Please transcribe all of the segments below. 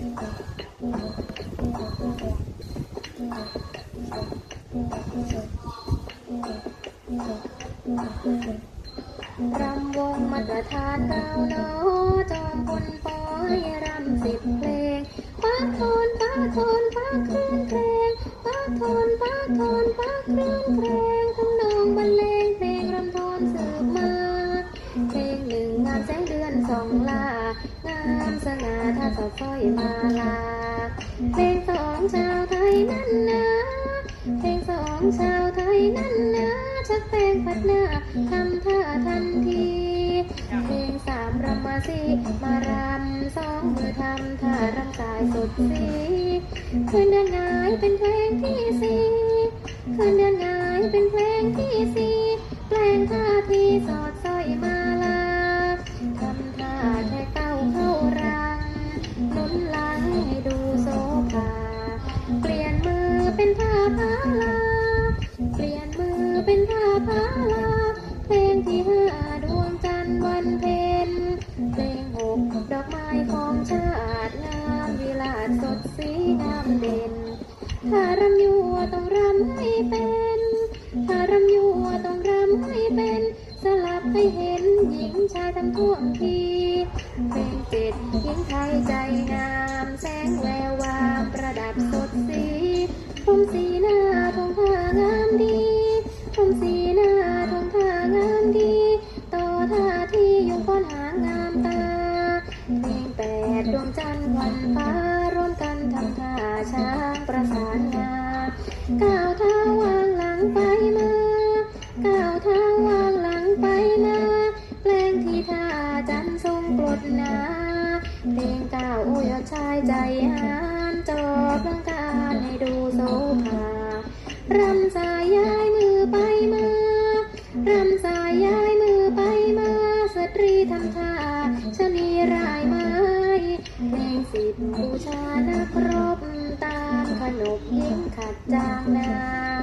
รำวงมาตรฐานเก้าโนจอมพลปอยรำสิบเพลงป้าโทนป้าโทนป้าครื่ งางามสง่าท่าสาวสร้อยมาลาเพลงสองชาวไทยนั่นนะเพลงสองชาวไทยนั่นนะชักเพลงพัดหน้าทำท่าทันทีเพลงสามรำมาสิมารำสองมือทำท่ารำกายสุดสีคืนเดือนหงายเป็นเพลงที่สี่ พาลาเพลงที่ห้าดวงจันทร์วันเพ็ญเพลงหกดอกไม้ของชาติงามวิลาศสดสีงามเด่นถ้ารำยัวต้องรำให้เป็นถ้ารำยัวต้องรำให้เป็น สลับให้เห็นหญิงชายทำท่วงทีเพลงเจ็ดหญิงไทยใจ ท่าที่ยุงก้อนหางงามตาเพลงแปดดวงจันทร์วันฟ้าร่วมกันทำท่าช้างประสานงาก้าวเท้าวางหลังไปมาก้าวเท้าวางหลังไปมาแปลงที่ท่าจันทร์ทรงกรดหนาเพลงก้าวโอ้ยอดชายใจหานจอบลังการให้ดูโซภารำสายย้ายมือไปมารำสายย้าย ตรีทำท่าชนีรายไม้เพลงสิบบูชานักรบตามขนบยิ่งขัดจางนาง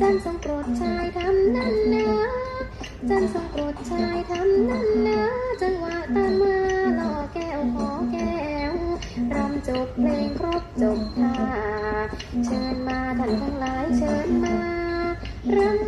จันทรงโปรดชายทำนั่นนะจันทรงโปรดชายทำนั่นนะจังหวะตามมาล่อแก้วขอแก้วรำจบเพลงครบจบท่าเชิญมาท่านทั้งหลายเชิญมารำ